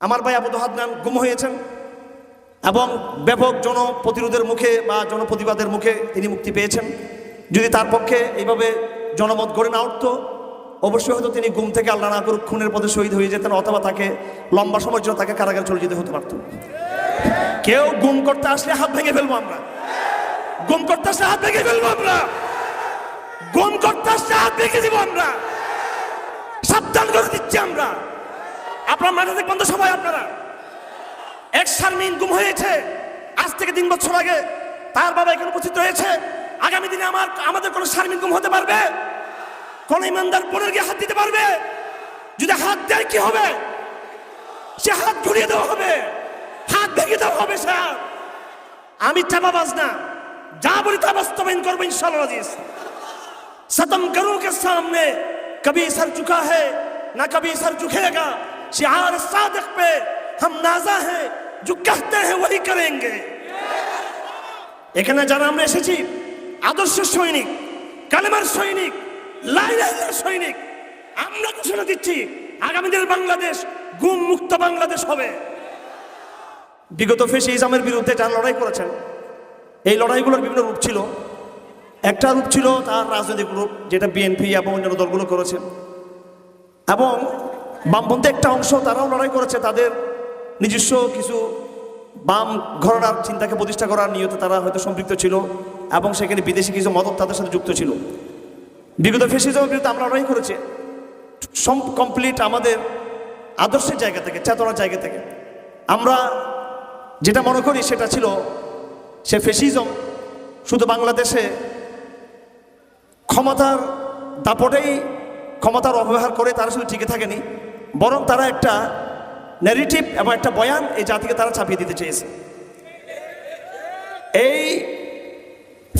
আমার ভাই আবু হাদনান গুম হয়েছেন এবং ব্যাপক জনপ্রতিরোধের মুখে বা জনপ্রতিবাদের মুখে তিনি মুক্তি পেয়েছেন। যদি তার পক্ষে এইভাবে জনমত গড়ে না উঠত, অবশ্যই হয়তো তিনি গুম থেকে আল্লাহ না করুক খুনের পথে শহীদ হয়ে যেতেন, অথবা তাকে লম্বা সময়ের জন্য তাকে কারাগারে চলে যেতে হতে পারত। কেউ গুম করতে আসলে হাত ভেঙে ফেলব আমরা। গুম করতে আসলে হাত ভেঙে ফেলব আমরা। গুম করতে আসলে হাত ভেঙে দিব আমরা। সাবধান করে দিচ্ছি আমরা। আপনার মাঠে দেখবেন তো সবাই আপনারা এক শারমিন গুম হয়েছে আজ থেকে তিন বছর আগে তার বাবা এখানে উপস্থিত রয়েছে আগামী দিনে আমার আমাদের কোনো শারমিন গুম হতে পারবে কোন ইমানদার বোনের গিয়ে হাত দিতে পারবে যদি হাত দেয় কি হবে সে হাত ঘুরিয়ে দেওয়া হবে হাত ভেঙে দেওয়া হবে স্যার আমি চাপাবাজ না যা বলি তা বাস্তবায়ন করবো ইনশাল্লাহ আজিজ सतम करो के सामने कभी सर झुका है ना कभी सर झुकेगा शिहार सादिक पे हम नाजा हैं जो कहते हैं वही करेंगे এখানে যারা আমরা এসেছি আদর্শ সৈনিক কালেমার সৈনিক লাইলাইলার সৈনিক আমরা ঘোষণা দিচ্ছি আগামী দিনের বাংলাদেশ গুম মুক্ত বাংলাদেশ হবে বিগত ফেসি ইসলামের বিরুদ্ধে যারা লড়াই করেছেন এই লড়াইগুলোর বিভিন্ন রূপ ছিল একটা রূপ ছিল তার রাজনৈতিক রূপ যেটা বিএনপি এবং অন্যান্য দলগুলো করেছে এবং বামপন্থী একটা অংশ তারাও লড়াই করেছে, তাদের নিজস্ব কিছু বাম ঘরনার চিন্তাকে প্রতিষ্ঠা করার নিয়তে তারা হয়তো সম্পৃক্ত ছিল এবং সেখানে বিদেশি কিছু মদত তাদের সাথে যুক্ত ছিল। বিগত ফেসিজমের বিরুদ্ধে আমরা লড়াই করেছি। কমপ্লিট আমাদের আদর্শের জায়গা থেকে, চেতনার জায়গা থেকে। আমরা যেটা মনে করি সেটা ছিল সে ফেসিজম শুধু বাংলাদেশে ক্ষমতার দাপটেই ক্ষমতার অব্যবহার করে তারা শুধু টিকে থাকেনি বরং তারা একটা ন্যারেটিভ এবং একটা বয়ান এই জাতিকে তারা ছাপিয়ে দিতে চেয়েছে। এই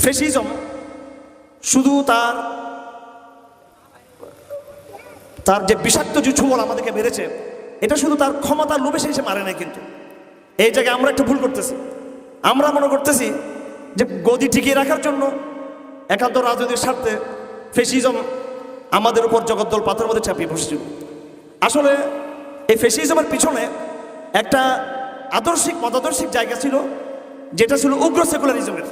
ফেসিজম শুধু তার তার যে বিষাক্ত যে আমাদেরকে মেরেছে, এটা শুধু তার ক্ষমতার লোভে সে মারে নাই কিন্তু। এই জায়গায় আমরা একটা ভুল করতেছি। আমরা মনে করতেছি যে গদি টিকিয়ে রাখার জন্য একান্ত রাজনৈতিক স্বার্থে ফেসিজম আমাদের উপর জগদ্দল পাথর মধ্যে চাপিয়ে বসেছিল। আসলে এই ফেসিজমের পিছনে একটা আদর্শিক, মতাদর্শিক জায়গা ছিল, যেটা ছিল উগ্র সেকুলারিজমের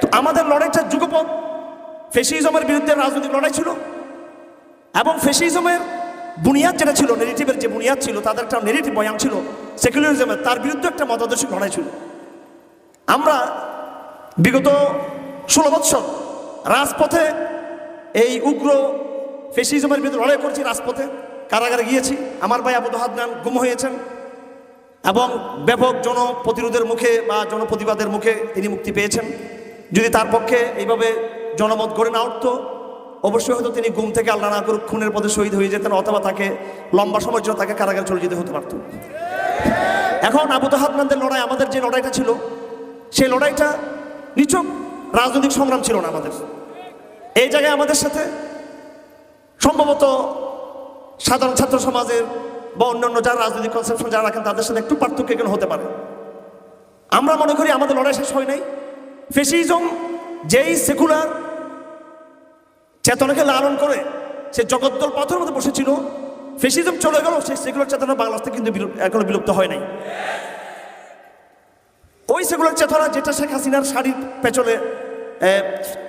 তো আমাদের লড়াইটা যুগপথ ফেসিজমের বিরুদ্ধে রাজনৈতিক লড়াই ছিল এবং ফেসিজমের বুনিয়াদ যেটা ছিল নেগেটিভের যে বুনিয়াদ ছিল তাদের একটা নেগেটিভ বয়ান ছিল সেকুলারিজমের তার বিরুদ্ধে একটা মতাদর্শিক লড়াই ছিল। আমরা বিগত ষোলো বৎসর রাজপথে এই উগ্র ফেসিজমের বিরুদ্ধে লড়াই করছি রাজপথে। কারাগারে গিয়েছি। আমার ভাই আবু হাদনান গুম হয়েছেন এবং ব্যাপক জনপ্রতিরোধের মুখে বা জনপ্রতিবাদের মুখে তিনি মুক্তি পেয়েছেন। যদি তার পক্ষে এইভাবে জনমত গড়ে না উঠত, অবশ্যই হয়তো তিনি গুম থেকে আল্লাহ না করুক খুনের পথে শহীদ হয়ে যেতেন, অথবা তাকে লম্বা সময়ের জন্য তাকে কারাগারে চলে যেতে হতে পারত। এখন আবু হাদনানদের লড়াই, আমাদের যে লড়াইটা ছিল, সেই লড়াইটা নিচক রাজনৈতিক সংগ্রাম ছিল না আমাদের। এই জায়গায় আমাদের সাথে সম্ভবত সাধারণ ছাত্র সমাজের বা অন্যান্য যারা রাজনৈতিক কনসেপশন যারা রাখেন, তাদের সাথে একটু পার্থক্য এখানে হতে পারে। আমরা মনে করি আমাদের লড়াই শেষ হয় নাই। ফেসিজম যেই সেকুলার চেতনাকে লালন করে, সে জগদ্দল পথের মধ্যে বসেছিল, ফেসিজম চলে গেল, সেই সেকুলার চেতনা বাংলাদেশ থেকে কিন্তু এখনও বিলুপ্ত হয় নাই। ওই সেগুলোর চেতনা যেটা শেখ হাসিনার শাড়ির পেছনে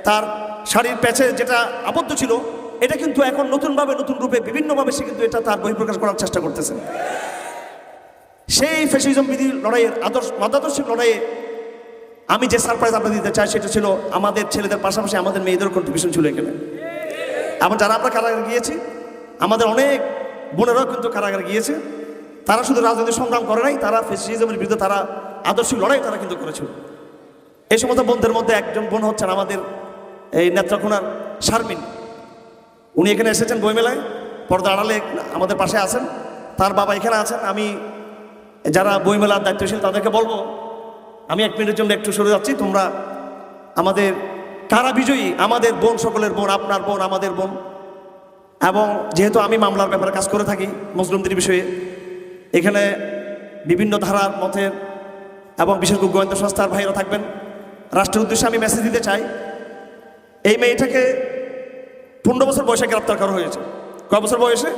তার শাড়ির পেছে যেটা আবদ্ধ ছিল এটা কিন্তু এখন নতুনভাবে, নতুন রূপে, বিভিন্নভাবে সে কিন্তু এটা তার বহিঃপ্রকাশ করার চেষ্টা করতেছে। সেই ফেসিজম বিধি লড়াইয়ের আদর্শ মতাদর্শিক লড়াইয়ে আমি যে সারপ্রাইজ আপনাদের দিতে চাই, সেটা ছিল আমাদের ছেলেদের পাশাপাশি আমাদের মেয়েদের কন্ট্রিবিউশন ছিল এখানে। এবং যারা আমরা কারাগারে গিয়েছি, আমাদের অনেক বোনেরাও কিন্তু কারাগারে গিয়েছে। তারা শুধু রাজনৈতিক সংগ্রাম করে নাই, তারা ফেসিজমের বিরুদ্ধে তারা আদর্শিক লড়াই তারা কিন্তু করেছিল। এই সমস্ত বোনদের মধ্যে একজন বোন হচ্ছেন আমাদের এই নেত্রকোনার শারমিন। উনি এখানে এসেছেন বইমেলায়, পর্দা আড়ালে আমাদের পাশে আছেন, তার বাবা এখানে আছেন, আমি যারা বইমেলার দায়িত্বশীল তাদেরকে বলব, আমি এক মিনিটের জন্য একটু সরে যাচ্ছি, তোমরা আমাদের, কারা বিজয়ী? আমাদের বোন, সকলের বোন, আপনার বোন, আমাদের বোন। এবং যেহেতু আমি মামলার ব্যাপারে কাজ করে থাকি মুসলিমদের বিষয়ে, এখানে বিভিন্ন ধারার মতের এবং বিশেষ করে গোয়েন্দা সংস্থার ভাইরা থাকবেন। রাষ্ট্রের উদ্দেশ্যে আমি মেসেজ দিতে চাই, এই মেয়েটাকে পনেরো বছর বয়সে গ্রেপ্তার করা হয়েছে। কয় বছর বয়সে?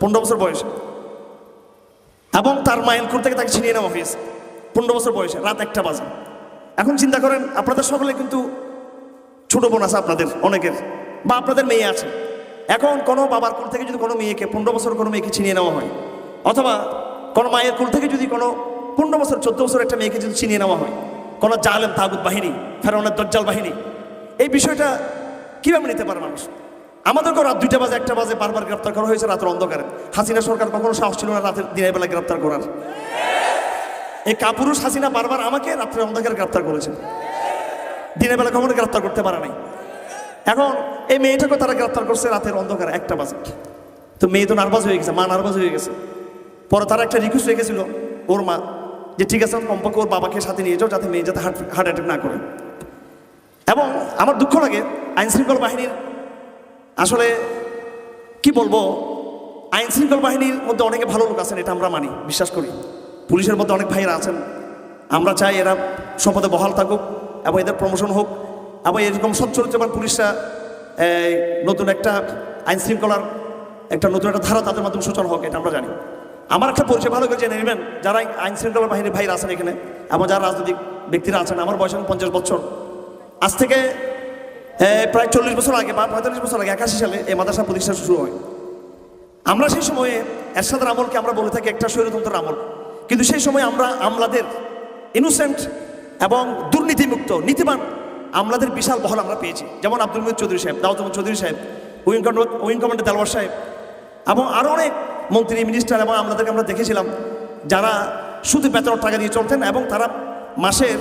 পনেরো বছর বয়সে। এবং তার মাইল কোর্ট থেকে তাকে ছিনিয়ে নেওয়া হয়েছে। পনেরো বছর বয়সে, রাত একটা বাজে। এখন চিন্তা করেন, আপনাদের সকলে কিন্তু ছোট বোন আছে আপনাদের, অনেকের, বা আপনাদের মেয়ে আছে। এখন কোনো বাবার কোল থেকে যদি কোনো মেয়েকে পনেরো বছর কোনো মেয়েকে ছিনিয়ে নেওয়া হয়, অথবা কোনো মায়ের কোল থেকে যদি কোনো পনেরো বছর, চোদ্দ বছর একটা মেয়েকে যদি ছিনিয়ে নেওয়া হয়, কোনো জালেম তাগুদ বাহিনী, ফেরাউনের দজ্জাল বাহিনী, এই বিষয়টা কীভাবে নিতে পারে মানুষ? আমাদেরকেও রাত দুইটা বাজে, একটা বাজে, বারবার গ্রেপ্তার করা হয়েছে, রাতের অন্ধকারে। হাসিনা সরকার কখনো সাহস ছিল না রাতের দিনের বেলা গ্রেপ্তার করার। এই কাপুরুষ হাসিনা বারবার আমাকে রাত্রে অন্ধকারে গ্রেপ্তার করেছে। দিনের বেলা কখনো গ্রেপ্তার করতে পারে নাই। এখন এই মেয়েটাকে তারা গ্রেপ্তার করছে রাতের অন্ধকারে, একটা বাজে। তো মেয়ে তো নার্ভাস হয়ে গেছে, মা নার্ভাস হয়ে গেছে। পরে তারা একটা রিকোয়েস্ট রেখেছিল ওর মা যে, ঠিক আছে, কমপক্ষে ওর বাবাকে সাথে নিয়ে যাও যাতে মেয়ে যাতে হার্ট হার্ট অ্যাটাক না করে। এবং আমার দুঃখ লাগে আইনশৃঙ্খলা বাহিনীর আসলে কি বলব? আইন শৃঙ্খলা বাহিনীর মধ্যে অনেকে ভালো লোক আছেন, এটা আমরা মানি, বিশ্বাস করি। পুলিশের মধ্যে অনেক ভাইরা আছেন। আমরা চাই এরা সম্পদে বহাল থাকুক এবং এদের প্রমোশন হোক। এবং এরকম সচ্চরিত্রবান পুলিশরা নতুন একটা আইন শৃঙ্খলার একটা নতুন একটা ধারা তাদের মাধ্যমে সূচনা হোক, এটা আমরা জানি। আমার একটা পরিচয়, ভালো করে জেনে নেবেন, যারা আইন শৃঙ্খলা বাহিনীর ভাইরা আছেন এখানে এবং যারা রাজনৈতিক ব্যক্তিরা আছেন, আমার বয়স পঞ্চাশ বছর। আজ থেকে প্রায় চল্লিশ বছর আগে বা পঁয়তাল্লিশ বছর আগে, একাশি সালে এই মাদ্রাসা প্রতিষ্ঠা শুরু হয়। আমরা সেই সময়ে এরশাদের আমলকে আমরা বলে থাকি একটা স্বৈরতন্ত্রের আমল। কিন্তু সেই সময় আমরা আমলাদের ইনোসেন্ট এবং দুর্নীতিমুক্ত, নীতিবান আমলাদের বিশাল বহল আমরা পেয়েছি। যেমন আব্দুল মুহিদ চৌধুরী সাহেব, দাউদ আহমদ চৌধুরী সাহেব, wing commander wing commander Delwar সাহেব, এবং আরও অনেক মন্ত্রী মিনিস্টার এবং আমলাদেরকে আমরা দেখেছিলাম, যারা শুধু বেতনের টাকা দিয়ে চলতেন এবং তারা মাসের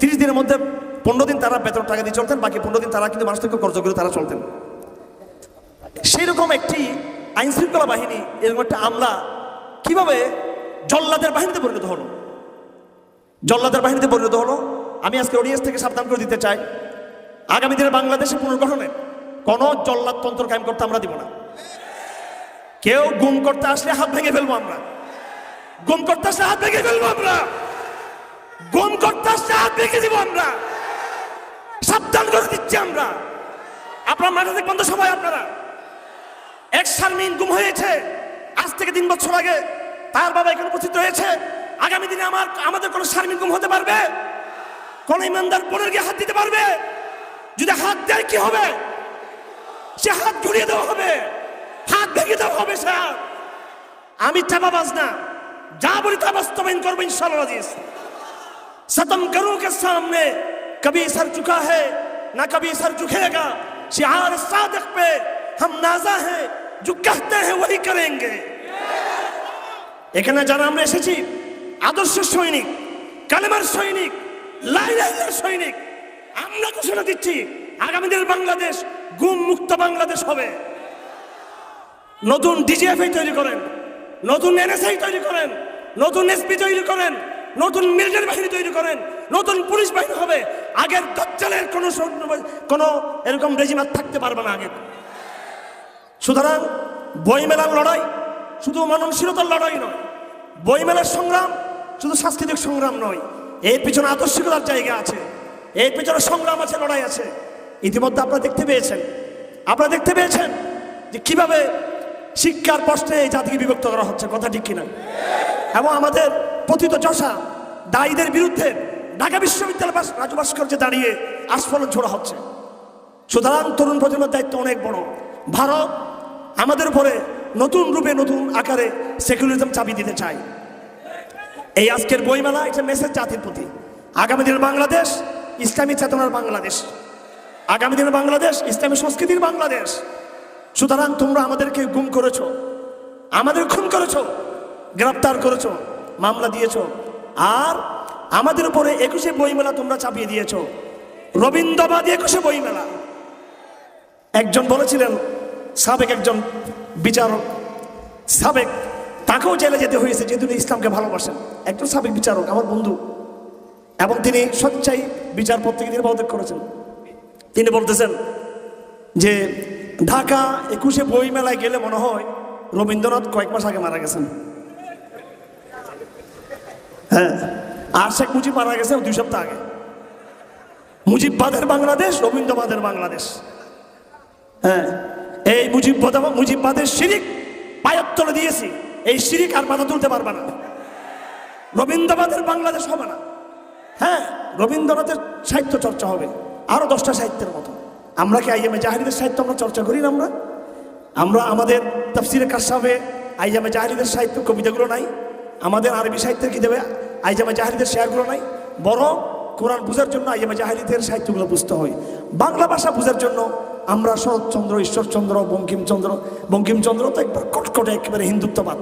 তিরিশ দিনের মধ্যে পনেরো দিন তারা বেতন টাকা দিয়ে চলতেন, বাকি পনেরো দিন তারা কিন্তু মানুষ থেকে কর্জ করে তারা চলতেন। সেই রকম একটি আইন শৃঙ্খলা বাহিনী, এরকম একটা আমলা, কীভাবে জল্লাদের বাহিনীতে পরিণত হলো? জল্লাদের বাহিনীতে পরিণত হলো, আমি আজকে অডিয়েন্স থেকে সাবধান করে দিতে চাই। আগামী দিনে বাংলাদেশে পুনর্গঠনে কোনো জল্লাদতন্ত্র কায়েম করতে আমরা দিব না। কেউ গুম করতে আসলে হাত ভেঙে ফেলব আমরা। গুম করতে আসলে হাত ভেঙে ফেলব আমরা। গুম করতে আসলে হাত ভেঙে দিব আমরা। সাবধান করে দিচ্ছি আমরা। আপনার মাঠে দেখবেন তো সবাই আপনারা। এক সারমিন গুম হয়েছে। আজ থেকে তিন বছর আগে তার বাবা এখানে উপস্থিত রয়েছে। আগামী দিনে আমার, আমাদের কোনো সারমিন গুম হতে পারবে? কোন ইমানদার বোনের গিয়ে হাত দিতে পারবে? যদি হাত দেয় কি হবে? সে হাত ঘুরিয়ে দেওয়া হবে। হাত ভেঙে দেওয়া হবে স্যার আমি চাপাবাজ না। যা বলি তা বাস্তবায়ন করব ইনশাল্লাহ সতম করুকে সামনে। कभी सर झुका है ना कभी सर झुकेगा शिहार सादक पे हम नाजा हैं जो कहते हैं वही करेंगे এখানে যারা আমরা এসেছি আদর্শ সৈনিক কালেমার সৈনিক লাইলাইলার সৈনিক আমরা ঘোষণা দিচ্ছি আগামী দিনের বাংলাদেশ গুম মুক্ত বাংলাদেশ হবে নতুন ডিজিএফআই তৈরি করেন নতুন এনএসআই তৈরি করেন নতুন এসপি তৈরি করেন নতুন মিলিটারি বাহিনী তৈরি করেন, নতুন পুলিশ বাহিনী হবে। আগের দজ্জালের কোনো সৈন্য- কোনো এরকম রেজিমার থাকতে পারবে না আগে। সুতরাং বইমেলার লড়াই শুধু মননশীলতার লড়াই নয়, বইমেলার সংগ্রাম শুধু সাংস্কৃতিক সংগ্রাম নয়, এর পিছনে আদর্শিকতার জায়গা আছে, এর পিছনে সংগ্রাম আছে, লড়াই আছে। ইতিমধ্যে আপনারা দেখতে পেয়েছেন, আপনারা দেখতে পেয়েছেন যে কীভাবে শিক্ষার প্রশ্নে এই জাতিকে বিভক্ত করা হচ্ছে, কথা ঠিক কিনা? এবং আমাদের পতিত চষা দায়ীদের বিরুদ্ধে ঢাকা বিশ্ববিদ্যালয় বাস- রাজু ভাস্কর্যে দাঁড়িয়ে আস্ফলন ছোড়া হচ্ছে। সুতরাং তরুণ প্রজন্মের দায়িত্ব অনেক বড়। ভারত আমাদের উপরে নতুন রূপে, নতুন আকারে সেকুলারিজম চাবি দিতে চায়। এই আজকের বইমেলা একটা মেসেজ জাতির প্রতি। আগামী দিনের বাংলাদেশ, ইসলামী চেতনার বাংলাদেশ। আগামী দিনের বাংলাদেশ, ইসলামী সংস্কৃতির বাংলাদেশ। সুতরাং তোমরা আমাদেরকে গুম করেছ, আমাদের খুন করেছ, গ্রেপ্তার করেছ, মামলা দিয়েছ। আর আমাদের উপরে একুশে বইমেলা তোমরা চাপিয়ে দিয়েছ। রবীন্দ্রবাদী একুশে বইমেলা। একজন বলেছিলেন, সাবেক একজন বিচারক, সাবেক, তাকেও জেলে যেতে হয়েছে যেহেতু তিনি ইসলামকে ভালোবাসেন। একজন সাবেক বিচারক, আমার বন্ধু। এবং তিনি সচ্চাই বিচারপদ থেকে তিনি পদত্যাগ করেছেন। তিনি বলতেছেন যে, ঢাকা একুশে বইমেলায় গেলে মনে হয় রবীন্দ্রনাথ কয়েক মাস আগে মারা গেছেন। হ্যাঁ আর শেখ মুজিব মারা গেছে দুই সপ্তাহ আগে। মুজিববাদের বাংলাদেশ, রবীন্দ্রবাদের বাংলাদেশ। হ্যাঁ এই মুজিববাদ মুজিববাদের শিরিক পায়ের তলে দিয়েছি। এই শিরিক আর মাথা তুলতে পারবে না। রবীন্দ্রনাথের বাংলাদেশ হবে না। হ্যাঁ রবীন্দ্রনাথের সাহিত্য চর্চা হবে। আরও দশটা সাহিত্যের মতো। আমরা কি আইএমএ জাহারিদের সাহিত্য আমরা চর্চা করি না আমরা? আমরা আমাদের তফসিরে কাশাবে আইজামে জাহারিদের সাহিত্য কবিতাগুলো নাই। আমাদের আরবি সাহিত্যের কি দেবে আইজামে জাহারিদের শেয়ারগুলো নাই বড় কোরআন বুঝার জন্য আইজামা জাহারিদের সাহিত্যগুলো বুঝতে হয়। বাংলা ভাষা বুঝার জন্য আমরা শরৎচন্দ্র, ঈশ্বরচন্দ্র, বঙ্কিমচন্দ্র বঙ্কিমচন্দ্র তো একবার কটকটে একেবারে হিন্দুত্ববাদ।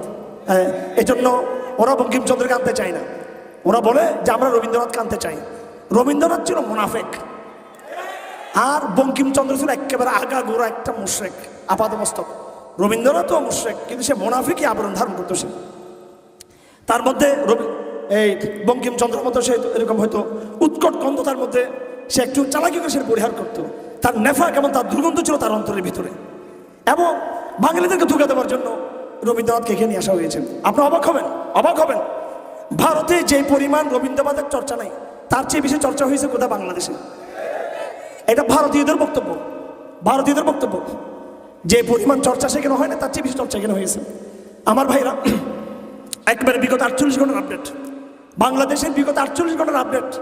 হ্যাঁ এই জন্য ওরা বঙ্কিমচন্দ্রকে আনতে চায় না। ওরা বলে যে আমরা রবীন্দ্রনাথকে আনতে চাই। রবীন্দ্রনাথ ছিল মোনাফেক। আর বঙ্কিমচন্দ্র ছিল একেবারে আগা গোড়া একটা মুশ্রেক, আপাদমস্তক। রবীন্দ্রনাথও মুশ্রেক, কিন্তু সে মোনাফিকই আবরণ ধারণ করতো সে। তার মধ্যে রবি এই বঙ্কিমচন্দ্র মতো সে এরকম হয়তো উৎকট গন্ধ তার মধ্যে সে একটু চালাকি সে পরিহার করতো। তার নেফা কেমন তার দুর্গন্ধ ছিল তার অন্তরের ভিতরে। এবং বাঙালিদেরকে ধোকা দেওয়ার জন্য রবীন্দ্রনাথকে এখানে আসা হয়েছে। আপনি অবাক হবেন অবাক হবেন। ভারতে যে পরিমাণ রবীন্দ্রনাথের চর্চা নাই, তার চেয়ে বেশি চর্চা হয়েছে কোথায়? বাংলাদেশে। এটা ভারতীয়দের বক্তব্য। ভারতীয়দের বক্তব্য। যে পরিমাণ চর্চা সেখানে হয় না, তার চেয়ে বেশি চর্চা এখানে হয়েছে। আমার ভাইরা একবারে বিগত আটচল্লিশ ঘণ্টার আপডেট বাংলাদেশের বিগত আটচল্লিশ ঘণ্টার আপডেট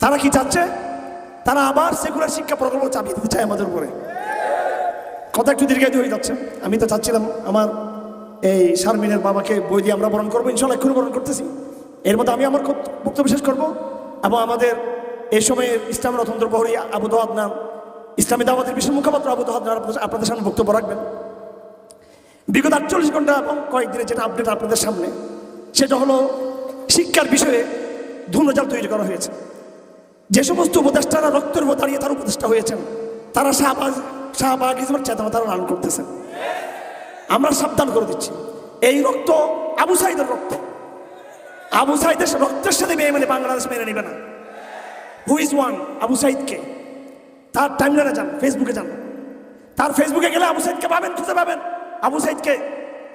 তারা কি চাচ্ছে? তারা আবার সেকুলার শিক্ষা প্রকল্প চাপিয়ে দিতে চায় আমাদের উপরে। কথা একটু দীর্ঘায়িত হয়ে যাচ্ছে। আমি তো চাচ্ছিলাম আমার এই শারমিনের বাবাকে বই দিয়ে আমরা বরণ করব, ইনশাল্লাহ এক্ষুনি বরণ করতেছি। এর মধ্যে আমি আমার কত- বক্তব্য শেষ করব এবং আমাদের এই সময়ের ইসলামের অতন্ত্র প্রহরী আবু দোহাদনান ইসলামী দাওয়াতের বিশেষ মুখপাত্র আবু দোহাদনান আপনাদের আপনাদের সামনে বক্তব্য রাখবেন। বিগত আটচল্লিশ ঘণ্টা এবং কয়েকদিনের যেটা আপডেট আপনাদের সামনে, সেটা হলো শিক্ষার বিষয়ে ধূম্রজাল তৈরি করা হয়েছে। যে সমস্ত উপদেষ্টারা রক্তের উপর দাঁড়িয়ে তার উপদেষ্টা হয়েছেন, তারা শাহবাগ শাহবাগ ইসমের চেতনা তারা লালন করতেছেন। আমরা সাবধান করে দিচ্ছি। এই রক্ত আবু সাইদের রক্ত। আবু সাইদের রক্তের সাথে মেয়ে মানে বাংলাদেশ মেনে নেবে না। হু ইজ ওয়ান আবু সাইদকে। তার টাইমলাইনে যান ফেসবুকে যান। তার ফেসবুকে গেলে আবু সাইদকে পাবেন, খুঁজে পাবেন। আবু সাইদকে,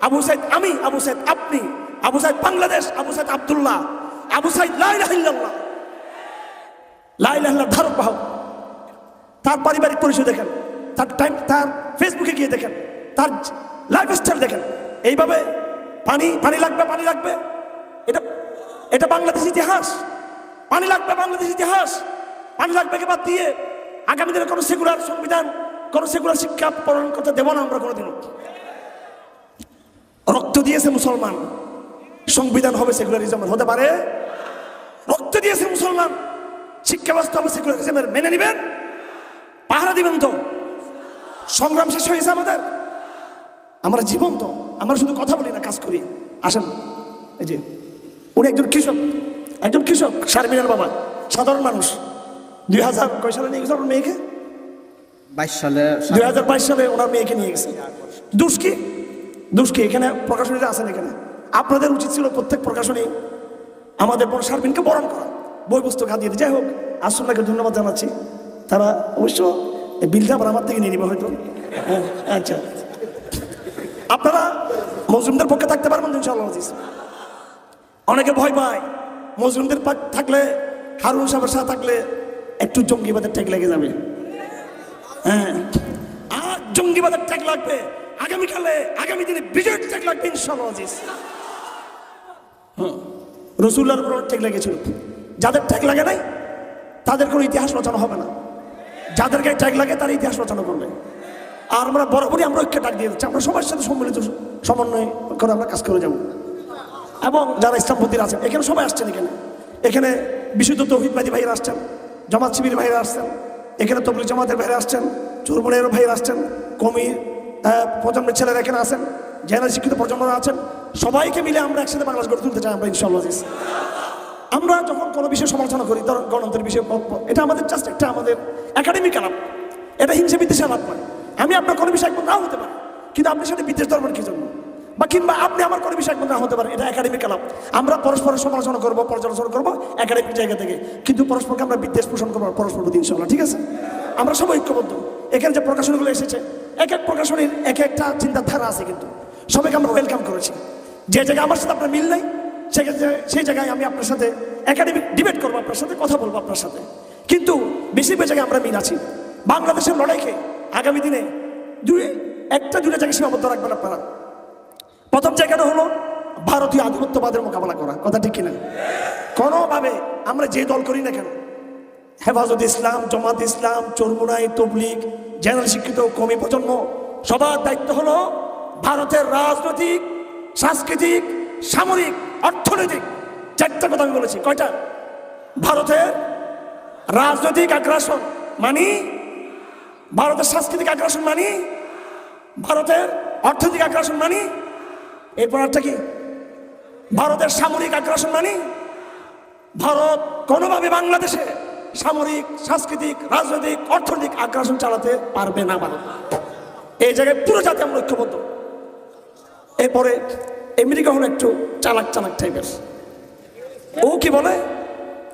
আবু সাইদ আমি, আবু সাইদ আপনি, আবু সাইদ বাংলাদেশ, আবু সাইদ আব্দুল্লাহ, আবু সাইদ লাইলাহিল্লাহ লাইলাহিল্লাহ ধারক বাহক। তার পারিবারিক পরিচয় দেখেন, তার টাইম, তার ফেসবুকে গিয়ে দেখেন, তার লাইফ স্টাইল দেখেন। এইভাবে পানি পানি লাগবে পানি লাগবে। এটা এটা বাংলাদেশ ইতিহাস। পানি লাগবে, বাংলাদেশ ইতিহাস। পানি লাগবে কে বাদ দিয়ে আগামী দিনে কোনো সেকুলার সংবিধান, কোনো সেকুলার শিক্ষা পালন করতে দেবো না আমরা কোনোদিনও। রক্ত দিয়েছে মুসলমান। সংবিধান হবে সেকুলারিজমের হতে পারে? রক্ত দিয়েছে মুসলমান। শিক্ষা ব্যবস্থা হবে সেকুলারিজমের মেনে নেবেন? পাহারা দিবেন তো। সংগ্রাম শেষ হয়েছে আমাদের। আমরা জীবন্ত। আমরা শুধু কথা বলি না কাজ করি। আসেন। এই যে উনি একজন কৃষক। একজন কৃষক শারমিনার বাবা। সাধারণ মানুষ। দুই হাজার কয় সালে নিয়ে গেছে আপনার মেয়েকে? বাইশ সালে দুই হাজার বাইশ সালে ওনার মেয়েকে নিয়ে গেছে। দুষ্কি দুষ্কি এখানে প্রকাশনীরা আছেন এখানে? আপনাদের উচিত ছিল প্রত্যেক প্রকাশনী আমাদের বড় শারমিনকে বরণ করা বই পুস্তক হাত দিয়ে যাই হোক আসন্নাকে ধন্যবাদ জানাচ্ছি। তারা অবশ্য বিলটা আবার আমার থেকে নিয়ে নিবে হয়তো। হ্যাঁ, আচ্ছা। আপনারা মজলুমদের পক্ষে থাকতে পারবেন ইনশাআল্লাহ অনেকে ভয় পায়। মজলুমদের পাক থাকলে হারুন সাহেবের সাথে থাকলে একটু জঙ্গিবাদের টেক লেগে যাবে। হ্যাঁ আর জঙ্গিবাদের ট্যাগ লাগবে। আগামীকালে, আগামী দিনে বিজয়ের ট্যাগ লাগবে, ইনশাআল্লাহ আজিজ। রসুল্লার উপর ট্যাগ লেগেছিল। যাদের ট্যাগ লাগে নাই, তাদের কোনো ইতিহাস রচনা হবে না। যাদের গায়ে ট্যাগ লাগে, তার ইতিহাস রচনা করবে। আর আমরা বরাবরই আমরা ঐক্য ডাক দিয়ে দিচ্ছি। আমরা সবার সাথে সম্মিলিত সমন্বয় করে আমরা কাজ করে যাব। এবং যারা ইসলামপন্থীরা আছেন, এখানে সবাই আসছেন এখানে। এখানে বিশুদ্ধ তৌহিদবাদী ভাইরা আসছেন, জামাত শিবির ভাইরা আসছেন। এখানে তবলিগ জামাতের ভাইরা আসছেন চুরমনের ভাইরা আসছেন, কমির প্রজন্মের ছেলেরা এখানে আছেন জেনারেল শিক্ষিত প্রজন্মরা আছেন, সবাইকে মিলে আমরা একসাথে বাংলাদেশ গড়ে তুলতে চাই আমরা ইনশাল্লাহ। আমরা যখন কোনো বিষয়ে সমালোচনা করি ধরুন গণতন্ত্রের বিষয়ে এটা আমাদের জাস্ট একটা আমাদের একাডেমিক আলাপ। এটা হিংসা বিদ্বেষে আলাপ নয়। আমি আপনার কোনো বিষয় একমত নাও হতে পারি, কিন্তু আপনি সাথে বিদ্বেষ ধরবেন কি জন্য? বা কিংবা আপনি আমার কোনো বিষয় একমত না হতে পারেন এটা একাডেমিক আলাপ। আমরা পরস্পরের সমালোচনা করব, পর্যালোচনা করব একাডেমিক জায়গা থেকে, কিন্তু পরস্পরকে আমরা বিদ্বেষ পোষণ করব পরস্পর প্রতি ইনশাল্লাহ ঠিক আছে? আমরা সবাই ঐক্যবদ্ধ। এখানে যে প্রকাশনগুলো এসেছে এক এক প্রকাশনীর এক একটা চিন্তাধারা আছে কিন্তু। সবাইকে আমরা ওয়েলকাম করেছি। যে জায়গায় আমার সাথে আপনার মিল নাই সেক্ষেত্রে সেই জায়গায় আমি আপনার সাথে একাডেমিক ডিবেট করব, আপনার সাথে কথা বলব আপনার সাথে। কিন্তু বেশি বেশিরভাগ জায়গায় আমরা মিল আছি। বাংলাদেশের লড়াইকে আগামী দিনে দুই একটা দুটো জায়গায় সীমাবদ্ধ রাখবেন আপনারা। প্রথম জায়গাটা হলো ভারতীয় আধিপত্যবাদের মোকাবেলা করা। কথা ঠিক কিনা? কোনোভাবে আমরা যে দল করি না কেন? হেফাজত ইসলাম, জমাত ইসলাম, চরমুনাই, তবলিগ জেনারেল শিক্ষিত কমি প্রজন্ম, সবার দায়িত্ব হলো ভারতের রাজনৈতিক, সাংস্কৃতিক, সামরিক, অর্থনৈতিক। চারটা কথা আমি বলেছি। কয়টা? ভারতের রাজনৈতিক আগ্রাসন মানি, ভারতের সাংস্কৃতিক আগ্রাসন মানি, ভারতের অর্থনৈতিক আগ্রাসন মানি, এরপর একটা কি? ভারতের সামরিক আগ্রাসন মানি, ভারত কোনোভাবে বাংলাদেশে সামরিক, সাংস্কৃতিক, রাজনৈতিক, অর্থনৈতিক আগ্রাসন চালাতে পারবে না ভারত এই জায়গায় পুরো জাতি আমরা ঐক্যবদ্ধ। এরপরে আমেরিকা হলো একটু চালাক চালাক টাইপের ও কি বলে?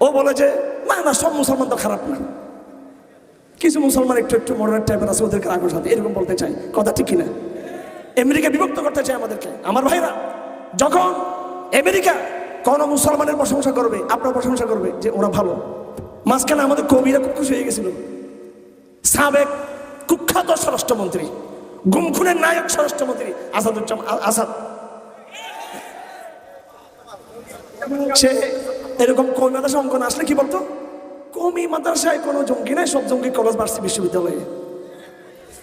ও বলে যে, না না, সব মুসলমান তো খারাপ না। কিছু মুসলমান একটু একটু মডারেট টাইপের আছে, ওদেরকে রাখো সাথে এরকম বলতে চাই কথা ঠিক কিনা? আমেরিকা বিভক্ত করতে চায় আমাদেরকে। আমার ভাইরা যখন আমেরিকা কোনো মুসলমানের প্রশংসা করবে, আপনার প্রশংসা করবে যে ওরা ভালো মাঝখানে আমাদের কবিরা খুব খুশি হয়ে গেছিল। সাবেক কুখ্যাত স্বরাষ্ট্রমন্ত্রী, গুমখুনের নায়ক স্বরাষ্ট্রমন্ত্রী আসাদুজ্জামান আ- আসাদ। সে এরকম কমি মাদ্রাসা অঙ্কন আসলে কি বলতো? কমি মাদ্রাসায় কোনো জঙ্গি নাই, সব জঙ্গি কলেজ ভার্সিটি বিশ্ববিদ্যালয়ে।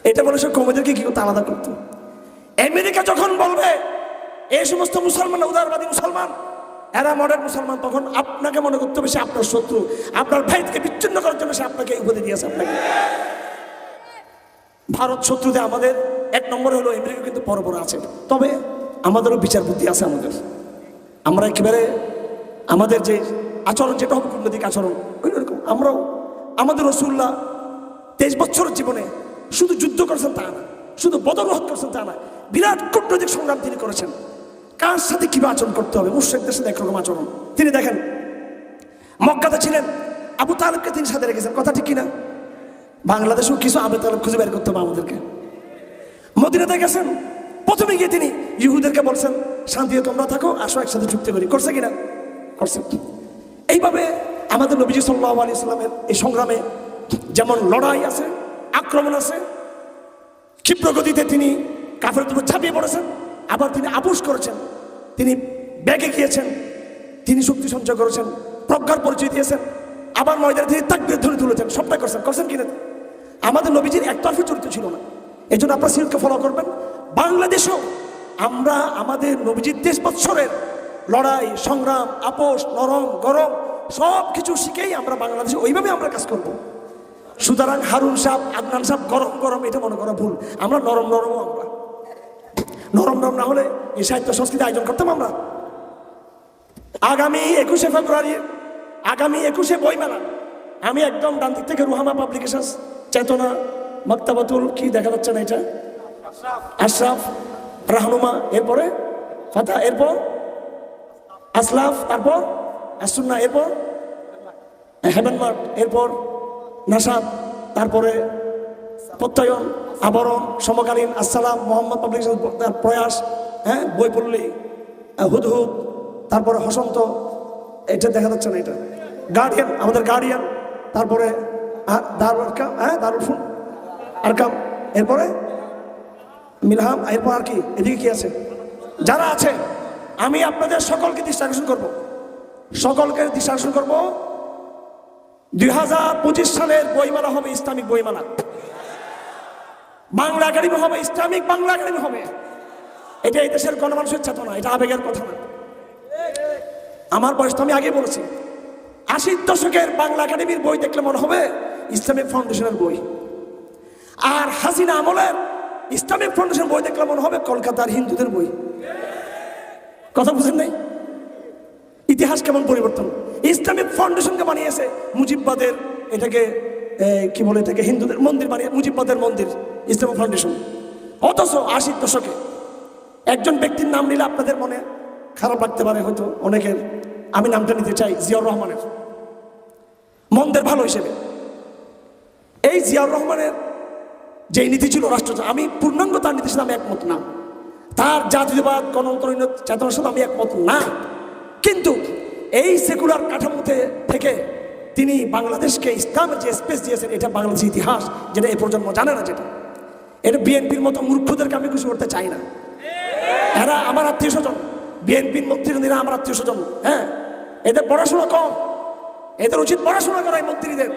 এটা বলে সে কমিদেরকে কি করতে? আলাদা করতো। আমেরিকা যখন বলবে এই সমস্ত মুসলমান উদারবাদী মুসলমান? এরা মডার্ন মুসলমান, তখন আপনাকে মনে করতে হবে সে আপনার শত্রু। আপনার ভাইকে বিচ্ছিন্ন করার জন্য সে আপনাকে উপদে দিয়েছে আপনাকে। ভারত শত্রুতে আমাদের এক নম্বরে হলো আমেরিকা কিন্তু বড় বড় আছে। তবে আমাদেরও বিচার বুদ্ধি আছে আমাদের। আমরা একেবারে আমাদের যে আচরণ, যেটা হবে কূটনৈতিক আচরণ ওই রকম আমরাও, আমাদের রসুল্লাহ তেইশ বছরের জীবনে শুধু যুদ্ধ করেছেন তা না, শুধু বদরহত করেছেন তা না, বিরাট কূটনৈতিক সংগ্রাম তিনি করেছেন। কার সাথে কীভাবে আচরণ করতে হবে? মুশ্রেকদের সাথে একরকম আচরণ। তিনি দেখেন, মক্কাতে ছিলেন, আবু তালেবকে তিনি সাথে রেখেছেন। কথা ঠিক কিনা? বাংলাদেশেও কিছু আবু তালেব খুঁজে বের করতে হবে আমাদেরকে। মদিনাতে গেছেন। প্রথমে গিয়ে তিনি ইহুদেরকে বলছেন, শান্তিতে তোমরা থাকো, আসো, একসাথে চুক্তি করি। করছে কিনা? করছে। এইভাবে আমাদের নবীজি সাল্লাহ আলী ইসলামের এই সংগ্রামে যেমন লড়াই আছে, আক্রমণ আছে ক্ষিপ্র গতিতে তিনি কাফের উপর ছাপিয়ে পড়েছেন, আবার তিনি আপোষ করেছেন। তিনি ব্যাগে গিয়েছেন, তিনি শক্তি সঞ্চয় করেছেন, প্রজ্ঞার পরিচয় দিয়েছেন। আবার ময়দানে তিনি তাকবির ধরে তুলেছেন সবটাই করছেন করছেন কিনা আমাদের নবীজির একতরফি চরিত্র ছিল না। এই জন্য আপনার সিলকে ফলো করবেন। বাংলাদেশও আমরা আমাদের নবীজির দেশ বৎসরের লড়াই, সংগ্রাম, আপোষ, নরম, গরম সব কিছু শিখেই আমরা বাংলাদেশে ওইভাবে আমরা কাজ করব। সুতরাং হারুন সাহ আদনান সাহ গরম গরম, এটা মনে করা ভুল। আমরা নরম, নরমও আমরা। নরম নরম না হলে এই সাহিত্য সংস্কৃতি আয়োজন করতাম আমরা। আগামী একুশে ফেব্রুয়ারি, আগামী একুশে বইমেলা, আমি একদম ডান দিক থেকে রুহামা পাবলিকেশন চেতনা, মক্তাবাতুল, কি দেখা যাচ্ছে না এটা? আশরাফ, রাহনুমা, এরপরে ফাতা, এরপর আসলাফ, তারপর আসুন্না এরপর হেভেন মার্ট এরপর নাসাদ, তারপরে প্রত্যয়ন, আবরণ, সমকালীন আসসালাম, মোহাম্মদ পাবলিকেশন তার প্রয়াস হ্যাঁ বইপল্লী হুদহুদ, তারপরে হসন্ত, এটা দেখা যাচ্ছে না এটা। গার্ডিয়ান আমাদের গার্ডিয়ান তারপরে দারুল হ্যাঁ দারুল ফুল, আরকাম, এরপরে মিলহাম, এরপর আর কি, এদিকে কি আছে? যারা আছে, আমি আপনাদের সকলকে দৃষ্টি আকর্ষণ করব। সকলকে দৃষ্টি আকর্ষণ করব। দুই হাজার পঁচিশ সালের বইমেলা হবে ইসলামিক বইমেলা। বাংলা একাডেমি হবে, ইসলামিক বাংলা একাডেমি হবে। এটা এই দেশের গণমানুষের চেতনা, এটা আবেগের কথা না। আমার বয়স তো আমি আগে বলেছি, আশির দশকের বাংলা একাডেমির বই দেখলে মনে হবে ইসলামিক ফাউন্ডেশনের বই। আর হাসিনা আমলের ইসলামিক ফাউন্ডেশন বই দেখলে মনে হবে কলকাতার হিন্দুদের বই। কথা বুঝেন নাই? ইতিহাস কেমন পরিবর্তন? ইসলামিক ফাউন্ডেশনকে বানিয়েছে মুজিববাদের এটাকে কি বলে এটাকে? হিন্দুদের মন্দির বানিয়ে, মুজিববাদের মন্দির, ইসলাম ফাউন্ডেশন অথচ আশির দশকে একজন ব্যক্তির নাম নিলে আপনাদের মনে খারাপ লাগতে পারে হয়তো অনেকের। আমি নামটা নিতে চাই, জিয়াউর রহমানের। মন্দের ভালো হিসেবে। এই জিয়াউর রহমানের যে নীতি ছিল রাষ্ট্র, আমি পূর্ণাঙ্গ তার নীতির সাথে আমি একমত না। তার জাতীয়বাদ, গণতন্ত্র, চেতনার সাথে আমি একমত না। কিন্তু এই সেকুলার কাঠামোতে থেকে তিনি বাংলাদেশকে ইসলামের যে স্পেস দিয়েছেন, এটা বাংলাদেশের ইতিহাস, যেটা এই প্রজন্ম জানে না যেটা। এটা বিএনপির মতো মূর্খদেরকে আমি কিছু করতে চাই না। এরা আমার আত্মীয় স্বজন। বিএনপির মন্ত্রীরা আমার আত্মীয় স্বজন। হ্যাঁ? এদের পড়াশোনা কম। এদের উচিত পড়াশোনা করা এই মন্ত্রীদের।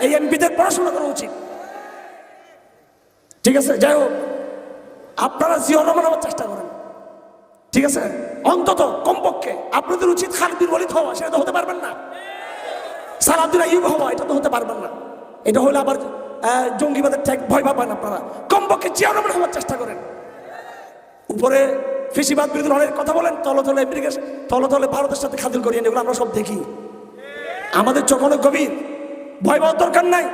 এই এমপিদের পড়াশোনা করা উচিত। ঠিক আছে? যাই হোক। আপনারা জিও হওয়ার চেষ্টা করেন। ঠিক আছে? অন্তত, কমপক্ষে। আপনাদের উচিত খালবির ওয়ালিদ হওয়া, সেটা তো হতে পারবেন না। সালাদিন ইউব হওয়া, এটা তো হতে পারবেন না। এটা হলে আবার জঙ্গিবাদের ঠেক, ভয় পাবেন আপনারা। কমপক্ষে জিয়া রহমান হওয়ার চেষ্টা করেন। উপরে ফেসিবাদ বিরোধী লড়াইয়ের কথা বলেন তলে তলে আমেরিকা তলে তলে ভারতের সাথে খাতিল করিয়ে এগুলো আমরা সব দেখি। আমাদের চোখ অনেক গভীর। ভয় পাওয়ার দরকার নাই।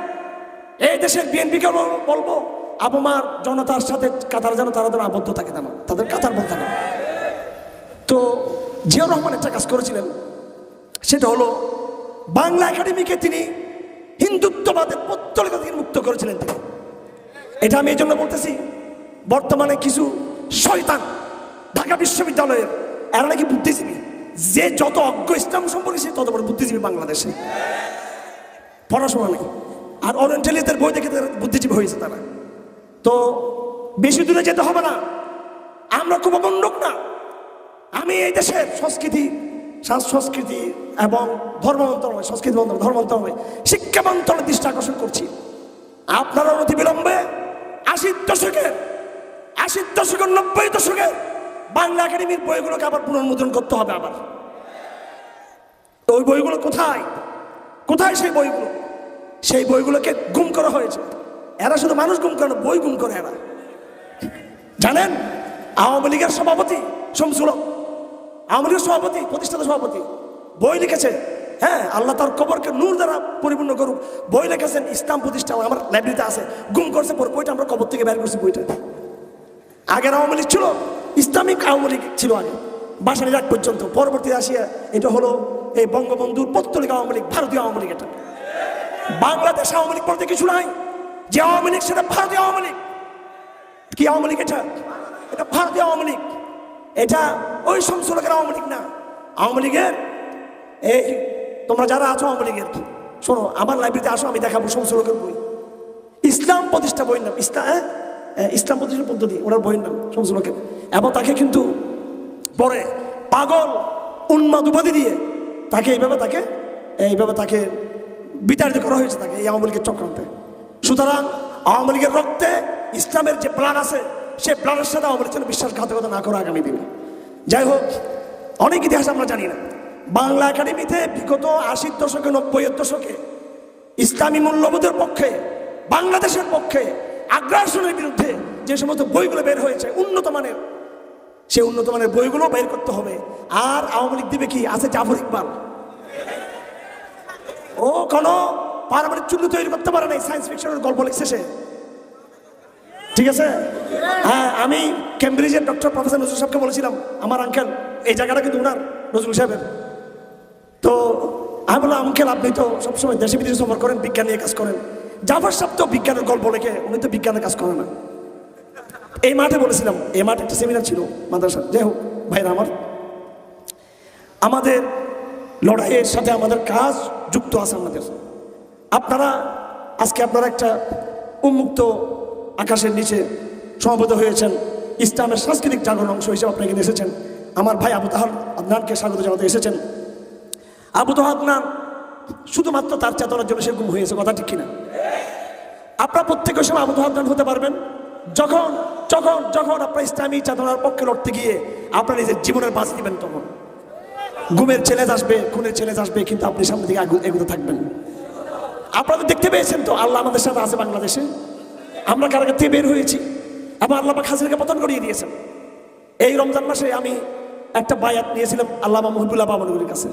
এই দেশের বিএনপিকে বলব আবমার জনতার সাথে কাতার যেন তারা যেন আবদ্ধ থাকে না তাদের কাতার বলতে না তো জিয়াউর রহমান একটা কাজ করেছিলেন, সেটা হলো বাংলা একাডেমিকে তিনি হিন্দুত্ববাদের পত্তলিকা থেকে মুক্ত করেছিলেন তিনি। এটা আমি এই জন্য বলতেছি, বর্তমানে কিছু শয়তান ঢাকা বিশ্ববিদ্যালয়ের, এরা নাকি বুদ্ধিজীবী। যে যত অজ্ঞ ইসলাম সম্পর্কে সে তত বড় বুদ্ধিজীবী বাংলাদেশে। পড়াশোনা নেই। আর অরেন্টালিয়াতের বই দেখে বুদ্ধিজীবী হয়েছে তারা। তো বেশি দূরে যেতে হবে না। আমরা খুব অবন্ডক না। আমি এই দেশের সংস্কৃতি সাংস- সংস্কৃতি এবং ধর্ম মন্ত্রণালয়, সংস্কৃতি মন্ত্রণালয়, ধর্ম মন্ত্রণালয়, শিক্ষা মন্ত্রণালয়ের দৃষ্টি আকর্ষণ করছি। আপনারা অতি বিলম্বে আশির দশকের আশির দশকের নব্বই দশকের বাংলা একাডেমির বইগুলোকে আবার পুনর্মুদ্রণ করতে হবে আবার। ওই বইগুলো কোথায়? কোথায় সেই বইগুলো? সেই বইগুলোকে গুম করা হয়েছে। এরা শুধু মানুষ গুম করে বই গুম করে এরা। জানেন? আওয়ামী লীগের সভাপতি শমসুল আওয়ামী সভাপতি, প্রতিষ্ঠাতা সভাপতি, বই লিখেছে হ্যাঁ আল্লাহ তার কবরকে নূর দ্বারা পরিপূর্ণ করুক। বই লিখেছেন, ইসলাম প্রতিষ্ঠা, আমার লাইব্রেরিতে আছে। গুম করছে পর বইটা, আমরা কবর থেকে বের করছি বইটা। আগের আওয়ামী লীগ ছিল, ইসলামিক আওয়ামী লীগ ছিল আগে। বাসানি রাগ পর্যন্ত। পরবর্তী আসিয়া, এটা হলো এই বঙ্গবন্ধুর পত্তলিক আওয়ামী লীগ, ভারতীয় আওয়ামী লীগ এটা। বাংলাদেশ আওয়ামী লীগ বলতে কিছু নাই। যে আওয়ামী লীগ, সেটা ভারতীয় আওয়ামী লীগ। কি আওয়ামী লীগ এটা? এটা ভারতীয় আওয়ামী লীগ। এটা ওই সংসদের আওয়ামী লীগ না। আওয়ামী লীগের এই তোমরা যারা আছো আওয়ামী লীগের শোনো আমার লাইব্রেরিতে আসো আমি দেখাবো সংসদের বই। ইসলাম প্রতিষ্ঠা বইয়ের নাম ইসলাম হ্যাঁ? হ্যাঁ, ইসলাম প্রতিষ্ঠা পদ্ধতি ওনার বইয়ের নাম সংসদকে এবং তাকে কিন্তু পরে পাগল উন্মাদ উপাধি দিয়ে তাকে এইভাবে তাকে এইভাবে তাকে বিতাড়িত করা হয়েছে তাকে এই আওয়ামী লীগের চক্রান্তে। সুতরাং আওয়ামী লীগের রক্তে ইসলামের যে প্ল্যান আছে সেই প্ল্যানের সাথে যেন বিশ্বাসঘাতকতা না করে আগামী দিনে। যাই হোক, অনেক ইতিহাস আমরা জানি না। বাংলা একাডেমিতে বিগত আশির দশকে, নব্বইয়ের দশকে ইসলামী মূল্যবোধের পক্ষে, বাংলাদেশের পক্ষে আগ্রাসনের বিরুদ্ধে যে সমস্ত বইগুলো বের হয়েছে, উন্নত মানের, সেই উন্নত মানের বইগুলো বের করতে হবে। আর আওয়ামী লীগ দিবে কি? আছে জাফর ইকবাল। ও কোনো পারমাণবিক চুল্লি তৈরি করতে পারে নাই সায়েন্স ফিকশনের গল্প লিখছে সে। ঠিক আছে? হ্যাঁ আমি কেমব্রিজের ডক্টর প্রফেসর নজরুল সাহেবকে বলেছিলাম, আমার আঙ্কেল এই জায়গাটা কিন্তু উনার, নজরুল সাহেবের। তো আমি বললাম আঙ্কেল আপনি তো সবসময় দেশে বিদেশে সফর করেন, বিজ্ঞান নিয়ে কাজ করেন। জাফর সাহেব তো বিজ্ঞানের গল্প লেখে, উনি তো বিজ্ঞানের কাজ করে না। এই মাঠে বলেছিলাম, এই মাঠে একটা সেমিনার ছিল মাদ্রাসা যাই হোক, ভাইরা আমার, আমাদের লড়াইয়ের সাথে আমাদের কাজ যুক্ত আছে আমাদের। আপনারা, আজকে আপনারা একটা উন্মুক্ত আকাশের নিচে সমবেত হয়েছেন। ইসলামের সাংস্কৃতিক জাগরণ অংশ হিসেবে আপনাকে এসেছেন। আমার ভাই আবু তাহার আদনানকে স্বাগত জানাতে এসেছেন। আবু তাহার আদনান শুধুমাত্র তার চেতনার জন্য সে গুম হয়েছে, কথা ঠিক কিনা? আপনারা প্রত্যেকের সময় আবু আদনান হতে পারবেন। যখন যখন যখন আপনার ইসলামী চেতনার পক্ষে লড়তে গিয়ে আপনার নিজের জীবনের বাঁচ দিবেন তখন। ঘুমের ছেলে আসবে, খুনের ছেলে আসবে, কিন্তু আপনি সামনে দিকে এগোতে থাকবেন। আপনারা দেখতে পেয়েছেন তো, আল্লাহ আমাদের সাথে আছে বাংলাদেশে। আমরা কারাগার থেকে বের হয়েছি? এবং আল্লাহ হাসিনাকে পতন করিয়ে দিয়েছেন। এই রমজান মাসে আমি একটা বায়াত নিয়েছিলাম আল্লাহ মহিবুল্লাহ বাবানুর কাছে।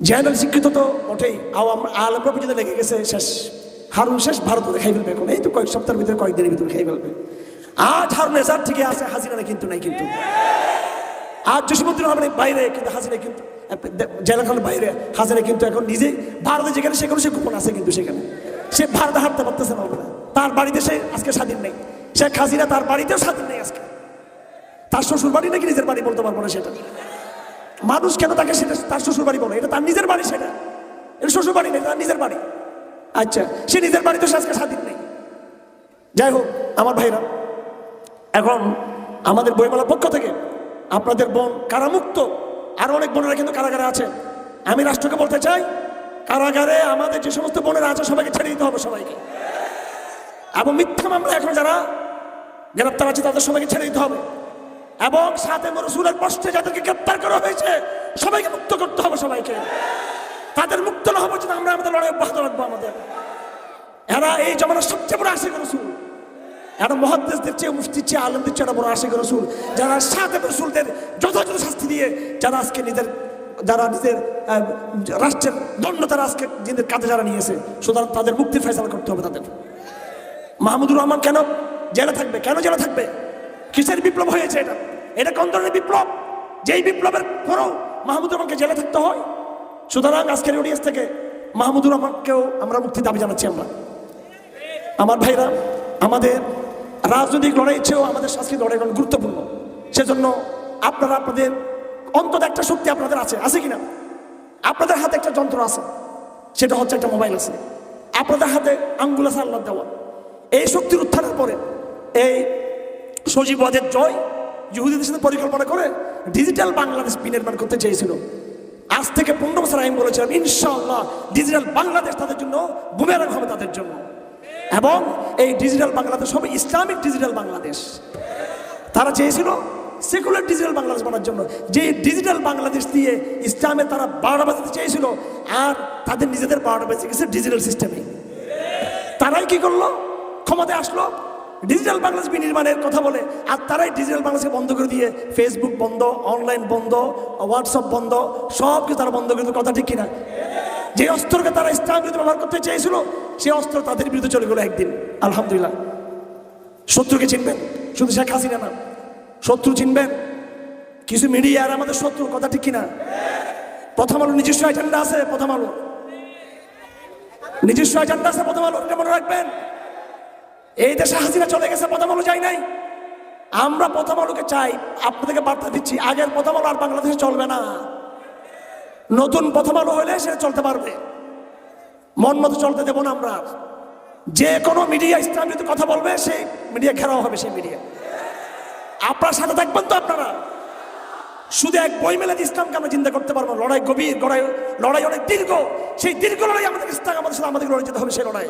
জেনারেল শিক্ষিত তো ওঠেই আওয়াম আলম প্রভৃতিতে লেগে গেছে, শেষ। হারুন শেষ, ভারত খাই ফেলবে এখন। এই তো কয়েক সপ্তাহের ভিতরে, কয়েকদিনের ভিতরে খাই ফেলবে। আজ হারুন এজার থেকে আছে হাসিনা কিন্তু নাই কিন্তু। আজ জসীমুদ্দিন রহমানের বাইরে কিন্তু হাজিরা কিন্তু জেলাখানের বাইরে হাসিনা কিন্তু এখন নিজেই, ভারতে যেখানে সেখানে সে গোপন আছে কিন্তু সেখানে। সে ভারতে হাঁটতে পারতেছে না তার বাড়িতে সে আজকে স্বাধীন নেই। শেখ হাসিনা তার বাড়িতেও স্বাধীন নেই আজকে। তার শ্বশুর বাড়ি নাকি নিজের বাড়ি বলতে পারব না সেটা? মানুষ কেন তাকে সেটা তার শ্বশুর বাড়ি বলে? এটা তার নিজের বাড়ি সেটা। এটা শ্বশুর বাড়ি নেই, তার নিজের বাড়ি। আচ্ছা সে নিজের বাড়িতে সে আজকে স্বাধীন নেই। যাই হোক, আমার ভাইরা, এখন আমাদের বইমেলার পক্ষ থেকে আপনাদের বোন কারামুক্ত, আরও অনেক বোনেরা কিন্তু কারাগারে আছে। আমি রাষ্ট্রকে বলতে চাই, কারাগারে আমাদের যে সমস্ত বোনেরা আছে, সবাইকে ছেড়ে দিতে হবে সবাইকে। এবং মিথ্যা মামলা এখন যারা গ্রেপ্তার আছে, তাদের সবাইকে ছেড়ে দিতে হবে। এবং সাথে রসুলের কষ্টে যাদেরকে গ্রেপ্তার করা হয়েছে, সবাইকে মুক্ত করতে হবে সবাইকে। তাদের মুক্ত না হবে আমরা আমাদের লড়াই অব্যাহত রাখব আমাদের। এরা এই জমানার সবচেয়ে বড় আশিক রসুল। এরা মহাদ্দেশদের চেয়ে মুফতির চেয়ে চেয়ে এরা বড় আশিক রসুল। যারা সাথে রসুলদের যথাযথ শাস্তি দিয়ে যারা আজকে নিজের, যারা নিজের রাষ্ট্রের দণ্ড তারা আজকে নিজেদের কাজে যারা নিয়েছে, সুতরাং তাদের মুক্তির ফেসলা করতে হবে তাদের। মাহমুদুর রহমান কেন? জেলে থাকবে। কেন জেলে থাকবে? কিসের বিপ্লব হয়েছে এটা? এটা কোন ধরনের বিপ্লব? যেই বিপ্লবের পরেও মাহমুদুর রহমানকে জেলে থাকতে হয়? সুতরাং আজকের অডিয়েন্স থেকে মাহমুদুর রহমানকেও আমরা মুক্তি দাবি জানাচ্ছি আমরা। আমার ভাইরা, আমাদের রাজনৈতিক লড়াই চেয়েও আমাদের সাংস্কৃতিক লড়াই গুরুত্বপূর্ণ। সেজন্য আপনারা আপনাদের অন্তত একটা শক্তি আপনাদের আছে। আছে কিনা? আপনাদের হাতে একটা যন্ত্র আছে। সেটা হচ্ছে একটা মোবাইল আছে। আপনাদের হাতে আঙ্গুল আছে আল্লাহ দেওয়া। এই শক্তির উত্থানের পরে এই সজীবদের জয় ইহুদিদের সাথে পরিকল্পনা করে ডিজিটাল বাংলাদেশ বিনির্মাণ করতে চেয়েছিল। আজ থেকে পনেরো বছর আমি বলেছিলাম, ইনশাআল্লাহ ডিজিটাল বাংলাদেশ তাদের জন্য বুমেরাং হবে তাদের জন্য। এবং এই ডিজিটাল বাংলাদেশ হবে ইসলামিক ডিজিটাল বাংলাদেশ। তারা চেয়েছিল সেকুলার ডিজিটাল বাংলাদেশ বানার জন্য। যে ডিজিটাল বাংলাদেশ দিয়ে ইসলামে তারা বারোটা বাজাতে চেয়েছিল, আর তাদের নিজেদের বারোটা বেজে গেছে ডিজিটাল সিস্টেমে তারাই কি করল? ক্ষমতায় আসলো ডিজিটাল বাংলাদেশ বিনির্মাণের কথা বলে, আর তারাই ডিজিটাল বাংলাদেশকে বন্ধ করে দিয়ে ফেসবুক বন্ধ অনলাইন বন্ধ হোয়াটসঅ্যাপ বন্ধ সব কিছু তারা বন্ধ করে কথা ঠিক কিনা? যে অস্ত্রকে তারা ইসলাম বিরুদ্ধে ব্যবহার করতে চেয়েছিল, সে অস্ত্র তাদের বিরুদ্ধে চলে গেলো একদিন। আলহামদুলিল্লাহ। শত্রুকে চিনবেন, শুধু শেখ হাসিনা না, শত্রু চিনবেন। কিছু মিডিয়া আর আমাদের শত্রু, কথা ঠিক কিনা? প্রথম আলো নিজস্ব এজেন্ডা আছে, প্রথম আলো। নিজস্ব এজেন্ডা আছে, প্রথম আলো, এটা মনে রাখবেন। এই দেশে হাসিনা চলে গেছে প্রথম আলো যাই নাই। আমরা প্রথম আলোকে চাই, আপনাদেরকে বার্তা দিচ্ছি, আগের প্রথম আলো আর বাংলাদেশে চলবে না। নতুন প্রথম আলো হলে সেটা চলতে পারবে। মন মতো চলতে দেবো না আমরা। যে কোনো মিডিয়া ইসলাম যদি কথা বলবে সেই মিডিয়া ঘেরাও হবে সেই মিডিয়া। আপনার সাথে থাকবেন তো আপনারা। শুধু এক বই মেলে ইসলামকে আমরা চিন্তা করতে পারব লড়াই গভীর লড়াই লড়াই অনেক দীর্ঘ। সেই দীর্ঘ লড়াই আমাদের ইসলাম, আমাদের সাথে আমাদের লড়াই যেতে হবে, সেই লড়াই।